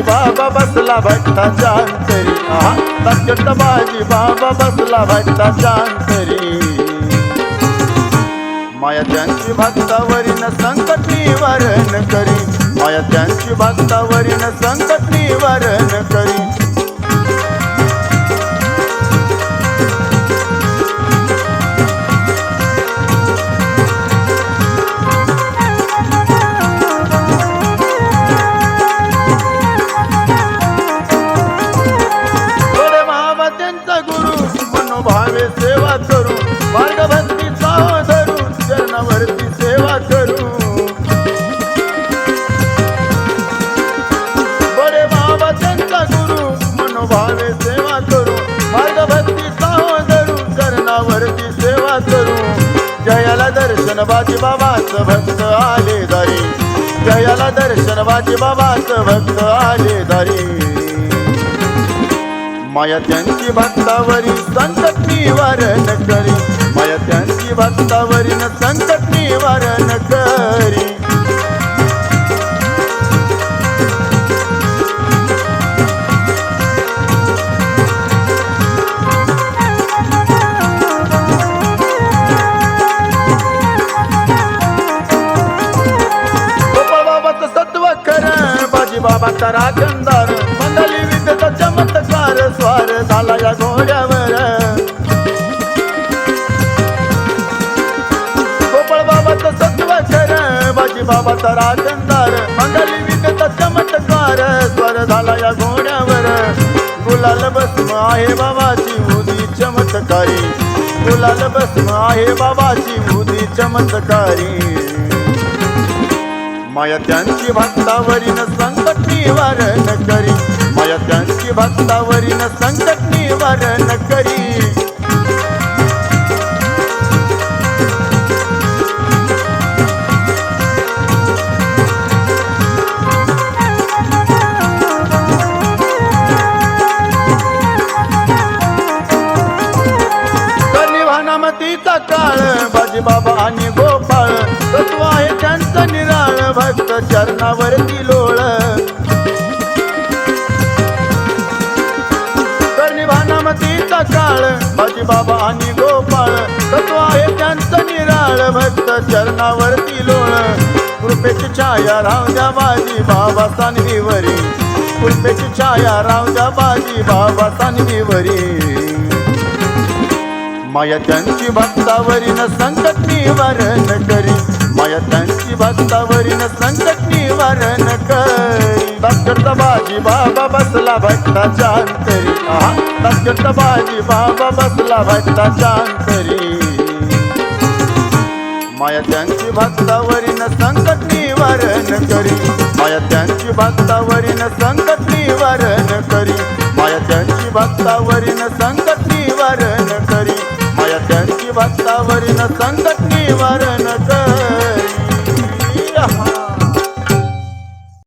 बाबा बसला भट्टाच्या अंतरी आहा बाजी बाबा बसला भट्टाच्या अंतरी माया त्यांची भक्तावरीन संकट निवारण करी. माया त्यांची भक्तावरीन संकट निवारण करी. भावे सेवा करू. मार्ग भक्ती धरू चरणावरती सेवा करू. जयाला दर्शन बाजी बाबाच भक्त आले दारी. जयाला दर्शन बाजी बाबाच भक्त आले दारी. माया त्यांची भक्तावरी संकट निवारण करी. माया त्यांची भक्तावरील संकट सारा कंदार राखणदार मंडळी विद्येचा चमत्कार स्वार झाला या घोड्यावर. गोपाळ बाबाचं सत्व खर बाजी बाबाचा राखणदार मंडळी विद्येचा चमत्कार स्वर झाला या घोड्यावर. गुलाल बसम आहे बाबाची मुदी चमत्कारी. गुलाल बसम आहे बाबाची मुदी चमत्कारी. माया त्यांची भक्तावरीन संकट निवारण करी. माया त्यांची भक्तावरीन संकट निवारण करी. काळ बाजी बाबा आणि गो चरणावरती लोळ. कर्णिभानामतीचा काळ माझी बाबा आणि गोपाळ. तत्व आहे त्यांचं निराळ भक्त चरणावरती लोळ. कृपेची छाया राहू माझी बाजी बाबा सानवीवरी. कृपेची छाया राहू माझी बाबा सानवीवरी. माया त्यांची भक्तावरीन संकट निवारण करी. माया त्यांची भक्तावरीन संकट निवारण करी. डॉक्टर बाजी बाबा बसला भक्ताच्या अंतरी आहा डॉक्टर बाजी बाबा बसला भक्ताच्या अंतरी माया त्यांची भक्तावरीन संकट निवारण करी. माया त्यांची भक्तावरीन संकट निवारण करी. माया त्यांची भक्तावरीन संकट निवारण करी. माया त्यांची भक्तावरीन संकट निवारण करी.